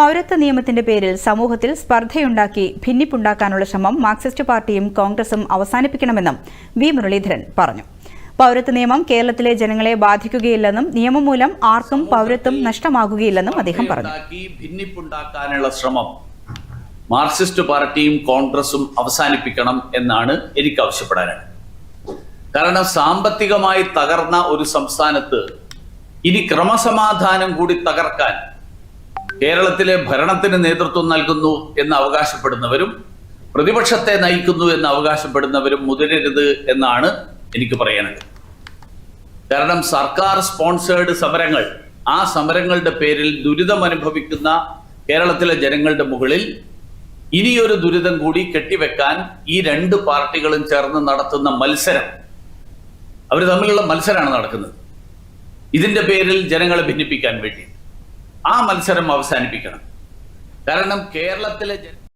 പൗരത്വ നിയമത്തിന്റെ പേരിൽ സമൂഹത്തിൽ സ്പർദ്ധയുണ്ടാക്കി ഭിന്നിപ്പുണ്ടാക്കാനുള്ള ശ്രമം മാർക്സിസ്റ്റ് പാർട്ടിയും കോൺഗ്രസും അവസാനിപ്പിക്കണമെന്നും വി മുരളീധരൻ പറഞ്ഞു. പൗരത്വ നിയമം കേരളത്തിലെ ജനങ്ങളെ ബാധിക്കുകയില്ലെന്നും നിയമം മൂലം ആർക്കും പൗരത്വം നഷ്ടമാകുകയില്ലെന്നും അദ്ദേഹം പറഞ്ഞു. ഭിന്നിപ്പുണ്ടാക്കാനുള്ള ശ്രമം മാർക്സിസ്റ്റ് പാർട്ടിയും കോൺഗ്രസും അവസാനിപ്പിക്കണം എന്നാണ് എനിക്ക് ആവശ്യപ്പെടാനാണ് കാരണം സാമ്പത്തികമായി തകർന്ന ഒരു സംസ്ഥാനത്ത് ഇനി ക്രമസമാധാനം കൂടി തകർക്കാൻ കേരളത്തിലെ ഭരണത്തിന് നേതൃത്വം നൽകുന്നു എന്ന് അവകാശപ്പെടുന്നവരും പ്രതിപക്ഷത്തെ നയിക്കുന്നു എന്ന് അവകാശപ്പെടുന്നവരും മുതിരരുത് എന്നാണ് എനിക്ക് പറയാനുള്ളത്. കാരണം സർക്കാർ സ്പോൺസേഡ് സമരങ്ങൾ ആ സമരങ്ങളുടെ പേരിൽ ദുരിതം അനുഭവിക്കുന്ന കേരളത്തിലെ ജനങ്ങളുടെ മുകളിൽ ഇനിയൊരു ദുരിതം കൂടി കെട്ടിവെക്കാൻ ഈ രണ്ട് പാർട്ടികളും ചേർന്ന് നടത്തുന്ന മത്സരം അവർ തമ്മിലുള്ള മത്സരമാണ് നടക്കുന്നത്. ഇതിന്റെ പേരിൽ ജനങ്ങളെ ഭിന്നിപ്പിക്കാൻ വേണ്ടി. ആ മത്സരം അവസാനിപ്പിക്കണം. കാരണം കേരളത്തിലെ